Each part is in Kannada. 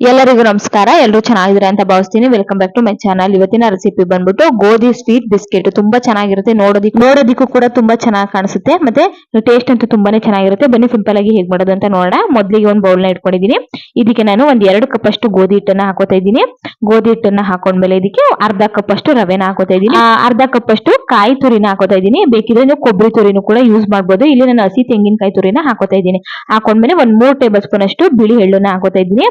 ಎಲ್ಲರಿಗೂ ನಮಸ್ಕಾರ ಎಲ್ಲರೂ ಚೆನ್ನಾಗಿದ್ರೆ ಅಂತ ಭಾವಿಸ್ತೀನಿ. Welcome back to my channel ಇವತ್ತಿನ ರೆಸಿಪಿ ಬಂದ್ಬಿಟ್ಟು ಗೋಧಿ ಸ್ವೀಟ್ ಬಿಸ್ಕೆಟ್ ತುಂಬಾ ಚೆನ್ನಾಗಿರುತ್ತೆ ನೋಡೋದಿಕ್ ನೋಡೋದಿಕ್ಕೂ ಕೂಡ ತುಂಬಾ ಚೆನ್ನಾಗಿ ಕಾಣಿಸುತ್ತೆ. ಮತ್ತೆ ಟೇಸ್ಟ್ ಅಂತೂ ತುಂಬಾನೇ ಚೆನ್ನಾಗಿರುತ್ತೆ. ಬನ್ನಿ ಸಿಂಪಲ್ ಆಗಿ ಹೇಗೆ ಮಾಡೋದಂತ ಅಂತ ನೋಡೋಣ. ಮೊದಲಿಗೆ ಒಂದು ಬೌಲ್ನ ಇಟ್ಕೊಂಡಿದ್ದೀನಿ. ಇದಕ್ಕೆ ನಾನು ಒಂದ್ ಎರಡು ಕಪ್ ಅಷ್ಟು ಗೋಧಿ ಹಿಟ್ಟನ್ನ ಹಾಕೋತಾ ಇದ್ದೀನಿ. ಗೋಧಿ ಹಿಟ್ಟನ್ನ ಹಾಕೊಂಡ್ಮೇಲೆ ಇದಕ್ಕೆ ಅರ್ಧ ಕಪ್ ಅಷ್ಟು ರವೆನ ಹಾಕೋತಾ ಇದ್ದೀನಿ. ಅರ್ಧ ಕಪ್ ಅಷ್ಟು ಕಾಯಿ ತುರಿನ ಹಾಕೋತಾ ಇದ್ದೀನಿ. ಬೇಕಿದ್ರೆ ನೀವು ಕೊಬ್ಬರಿ ತುರಿನೂ ಕೂಡ ಯೂಸ್ ಮಾಡ್ಬೋದು. ಇಲ್ಲಿ ನಾನು ಹಸಿ ತೆಂಗಿನಕಾಯಿ ತುರಿನ ಹಾಕೋತಾ ಇದ್ದೀನಿ. ಹಾಕೊಂಡ್ಮೇಲೆ ಒಂದ್ ಮೂರ್ ಟೇಬಲ್ ಸ್ಪೂನ್ ಅಷ್ಟು ಬಿಳಿ ಎಳ್ಳನ್ನ ಹಾಕೋತಾ ಇದ್ದೀನಿ.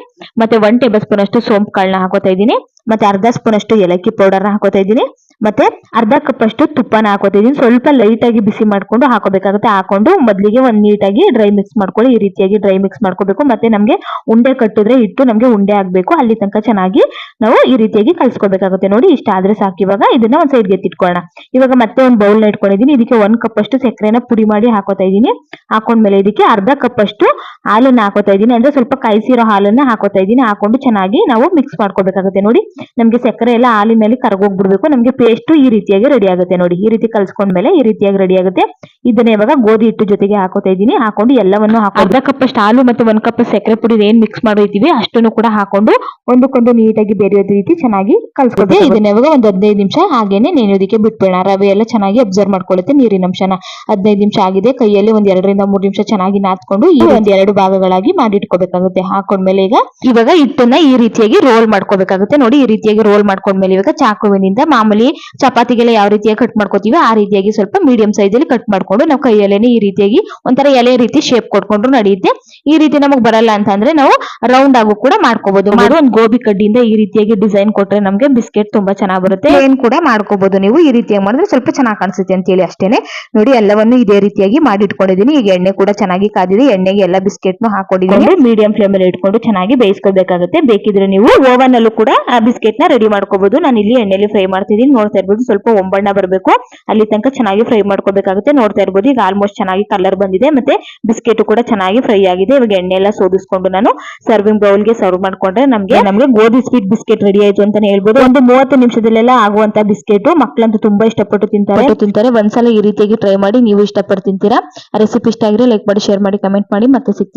ಒನ್ ಟೇಬಲ್ ಸ್ಪೂನ್ ಅಷ್ಟು ಸೋಂಪು ಕಾಳನ್ನ ಹಾಕೋತಾ ಇದ್ದೀನಿ. ಮತ್ತೆ ಅರ್ಧ ಸ್ಪೂನ್ ಅಷ್ಟು ಏಲಕ್ಕಿ ಪೌಡರ್ನ ಹಾಕೋತಾ ಇದ್ದೀನಿ. ಮತ್ತೆ ಅರ್ಧ ಕಪ್ ಅಷ್ಟು ತುಪ್ಪನ ಹಾಕೋತಾ ಇದ್ದೀನಿ. ಸ್ವಲ್ಪ ಲೈಟ್ ಆಗಿ ಬಿಸಿ ಮಾಡ್ಕೊಂಡು ಹಾಕೋಬೇಕಾಗುತ್ತೆ. ಹಾಕೊಂಡು ಮೊದಲಿಗೆ ಒಂದ್ ನೀಟಾಗಿ ಡ್ರೈ ಮಿಕ್ಸ್ ಮಾಡ್ಕೊಳ್ಳಿ. ಈ ರೀತಿಯಾಗಿ ಡ್ರೈ ಮಿಕ್ಸ್ ಮಾಡ್ಕೋಬೇಕು. ಮತ್ತೆ ನಮಗೆ ಉಂಡೆ ಕಟ್ಟಿದ್ರೆ ಇಟ್ಟು ನಮಗೆ ಉಂಡೆ ಆಗಬೇಕು. ಅಲ್ಲಿ ತನಕ ಚೆನ್ನಾಗಿ ನಾವು ಈ ರೀತಿಯಾಗಿ ಕಲ್ಸ್ಕೊಬೇಕಾಗುತ್ತೆ. ನೋಡಿ ಇಷ್ಟ ಆದ್ರೆ ಸಾಕು ಇವಾಗ. ಇದನ್ನ ಒಂದು ಸೈಡ್ಗೆ ಎತ್ತಿಟ್ಕೊಳ್ಳೋಣ. ಇವಾಗ ಮತ್ತೆ ಒಂದು ಬೌಲ್ನ ಇಟ್ಕೊಂಡಿದ್ದೀನಿ ಇದಕ್ಕೆ ಒಂದ್ ಕಪ್ ಅಷ್ಟು ಸಕ್ಕರೆನ ಪುಡಿ ಮಾಡಿ ಹಾಕೋತಾ ಇದ್ದೀನಿ. ಹಾಕೊಂಡ್ಮೇಲೆ ಇದಕ್ಕೆ ಅರ್ಧ ಕಪ್ ಅಷ್ಟು ಹಾಲನ್ನ ಹಾಕೋತಾ ಇದ್ದೀನಿ. ಅಂದ್ರೆ ಸ್ವಲ್ಪ ಕಾಯಿಸಿರೋ ಹಾಲನ್ನ ಹಾಕೋತಾ ಇದ್ದೀನಿ. ಹಾಕೊಂಡು ಚೆನ್ನಾಗಿ ನಾವು ಮಿಕ್ಸ್ ಮಾಡ್ಕೋಬೇಕಾಗುತ್ತೆ ನೋಡಿ. ನಮಗೆ ಸಕ್ಕರೆ ಎಲ್ಲ ಹಾಲಿನಲ್ಲಿ ಕರಗೋಗ್ಬಿಡ್ಬೇಕು. ನಮಗೆ ಪೇಸ್ಟ್ ಈ ರೀತಿಯಾಗಿ ರೆಡಿ ಆಗುತ್ತೆ ನೋಡಿ. ಈ ರೀತಿ ಕಲ್ಸ್ಕೊಂಡ್ಮೇಲೆ ಈ ರೀತಿಯಾಗಿ ರೆಡಿ ಆಗುತ್ತೆ. ಇದನ್ನ ಇವಾಗ ಗೋಧಿ ಹಿಟ್ಟು ಜೊತೆಗೆ ಹಾಕೋತಾ ಇದ್ದೀನಿ. ಹಾಕೊಂಡು ಎಲ್ಲವನ್ನು ಹಾಕಿ ಅರ್ಧ ಕಪ್ ಅಷ್ಟು ಹಾಲು ಮತ್ತೆ ಒಂದ್ ಕಪ್ ಸಕ್ಕರೆ ಪುಡಿ ಏನ್ ಮಿಕ್ಸ್ ಮಾಡಿರ್ತೀವಿ ಅಷ್ಟನ್ನು ಕೂಡ ಹಾಕೊಂಡು ಒಂದಕ್ಕೊಂದು ನೀಟಾಗಿ ಬೇರೆಯೋದ್ ರೀತಿ ಚೆನ್ನಾಗಿ ಕಲ್ಸ್ಕೊಬೇಕು ಇದನ್ನ ಇವಾಗ ಒಂದ್ ಹದಿನೈದು ನಿಮಿಷ ಹಾಗೇನೆ ನೆನೆಯೋದಕ್ಕೆ ಬಿಟ್ಬಿಡೋಣ. ರವೆ ಎಲ್ಲ ಚೆನ್ನಾಗಿ ಅಬ್ಸರ್ವ್ ಮಾಡ್ಕೊಳ್ಳುತ್ತೆ ನೀರಿನ ಅಂಶನ. ಹದಿನೈದು ನಿಮಿಷ ಆಗಿದೆ, ಕೈಯಲ್ಲಿ ಒಂದ್ ಎರಡರಿಂದ ಮೂರು ನಿಮಿಷ ಚೆನ್ನಾಗಿ ನಾದ್ಕೊಂಡು ಈ ಒಂದ್ ಎರಡು ಭಾಗಗಳಾಗಿ ಮಾಡಿ ಮಾಡಿಟ್ಕೋಬೇಕಾಗುತ್ತೆ ಹಾಕೊಂಡ್ಮೇಲೆ ಈಗ ಇವಾಗ ಹಿಟ್ಟನ್ನ ಈ ರೀತಿಯಾಗಿ ರೋಲ್ ಮಾಡ್ಕೋಬೇಕಾಗುತ್ತೆ. ನೋಡಿ, ಈ ರೀತಿಯಾಗಿ ರೋಲ್ ಮಾಡ್ಕೊಂಡ್ಮೇಲೆ ಇವಾಗ ಚಾಕುವಿನಿಂದ ಮಾಮೂಲಿ ಚಪಾತಿಗೆಲ್ಲ ಯಾವ ರೀತಿಯಾಗಿ ಕಟ್ ಮಾಡ್ಕೋತೀವಿ ಆ ರೀತಿಯಾಗಿ ಸ್ವಲ್ಪ ಮೀಡಿಯಂ ಸೈಜ್ ಅಲ್ಲಿ ಕಟ್ ಮಾಡ್ಕೊಂಡು ನಾವು ಕೈಯಲ್ಲೇನೆ ಈ ರೀತಿಯಾಗಿ ಒಂಥರ ಎಲೆ ರೀತಿ ಶೇಪ್ ಕೊಟ್ಕೊಂಡ್ರು ನಡೆಯುತ್ತೆ. ಈ ರೀತಿ ನಮಗ್ ಬರಲ್ಲ ಅಂತಂದ್ರೆ ನಾವು ರೌಂಡ್ ಆಗು ಕೂಡ ಮಾಡ್ಕೋಬಹುದು ಮಾಡಿ ಒಂದು ಗೋಬಿ ಕಡ್ಡಿಯಿಂದ ಈ ರೀತಿಯಾಗಿ ಡಿಸೈನ್ ಕೊಟ್ರೆ ನಮ್ಗೆ ಬಿಸ್ಕೆಟ್ ತುಂಬಾ ಚೆನ್ನಾಗಿ ಬರುತ್ತೆ. ಏನ್ ಕೂಡ ಮಾಡ್ಕೋಬಹುದು ನೀವು ಈ ರೀತಿಯಾಗಿ ಮಾಡಿದ್ರೆ ಸ್ವಲ್ಪ ಚೆನ್ನಾಗಿ ಕಾಣಿಸುತ್ತೆ ಅಂತ ಹೇಳಿ ಅಷ್ಟೇನೆ. ನೋಡಿ ಎಲ್ಲವನ್ನು ಇದೇ ರೀತಿಯಾಗಿ ಮಾಡಿ ಇಟ್ಕೊಂಡಿದ್ದೀನಿ ಈಗ ಎಣ್ಣೆ ಕೂಡ ಚೆನ್ನಾಗಿ ಕಾದಿದೆ. ಎಣ್ಣೆಗೆ ಎಲ್ಲ ಬಿಸ್ಕೆಟ್ ನು ಹಾಕೊಂಡಿದ್ದೀನಿ ಮೀಡಿಯಂ ಫ್ಲೇಮ್ ಅಲ್ಲಿ ಇಟ್ಕೊಂಡು ಚೆನ್ನಾಗಿ ಬೇಯಿಸ್ಕೋಬೇಕಾಗುತ್ತೆ ಬೇಕಿದ್ರೆ ನೀವು ಓವನ್ ಅಲ್ಲೂ ಕೂಡ ಆ ಬಿಸ್ಕೆಟ್ನ ರೆಡಿ ಮಾಡ್ಕೋಬಹುದು ನಾನು ಇಲ್ಲಿ ಎಣ್ಣೆಲಿ ಫ್ರೈ ಮಾಡ್ತಿದ್ದೀನಿ. ನೋಡ್ತಾ ಇರ್ಬೋದು ಸ್ವಲ್ಪ ಒಂಬಣ್ಣ ಬರಬೇಕು. ಅಲ್ಲಿ ತನಕ ಚೆನ್ನಾಗಿ ಫ್ರೈ ಮಾಡ್ಕೋಬೇಕಾಗುತ್ತೆ ನೋಡ್ತಾ ಇರ್ಬೋದು ಈಗ ಆಲ್ಮೋಸ್ಟ್ ಚೆನ್ನಾಗಿ ಕಲರ್ ಬಂದಿದೆ. ಮತ್ತೆ ಬಿಸ್ಕೆಟ್ ಕೂಡ ಚೆನ್ನಾಗಿ ಫ್ರೈ ಆಗಿದೆ. ಇವಾಗ ಎಣ್ಣೆ ಎಲ್ಲ ಸೋದಿಸ್ಕೊಂಡು ನಾನು ಸರ್ವಿಂಗ್ ಬೌಲ್ಗೆ ಸರ್ವ್ ಮಾಡ್ಕೊಂಡ್ರೆ ನಮ್ಗೆ ನಮಗೆ ಗೋಧಿ ಸ್ವೀಟ್ ಬಿಸ್ಕೆಟ್ ರೆಡಿ ಆಯ್ತು ಅಂತಾನೆ ಹೇಳ್ಬೋದು. ಒಂದು ಮೂವತ್ತು ನಿಮಿಷದಲ್ಲೆಲ್ಲ ಆಗುವಂತ ಬಿಸ್ಕೆಟ್. ಮಕ್ಕಳಂತೂ ತುಂಬಾ ಇಷ್ಟಪಟ್ಟು ತಿಂತಾರೆ. ತಿಂತಾರೆ. ಒಂದ್ಸಲ ಈ ರೀತಿಯಾಗಿ ಟ್ರೈ ಮಾಡಿ ನೀವು ಇಷ್ಟಪಟ್ಟು ತಿಂತೀರಾ? ರೆಸಿಪಿ ಇಷ್ಟ ಆಗಿದ್ರೆ ಲೈಕ್ ಮಾಡಿ ಶೇರ್ ಮಾಡಿ ಕಮೆಂಟ್ ಮಾಡಿ. ಮತ್ತೆ ಸಿಗ್ತೀನಿ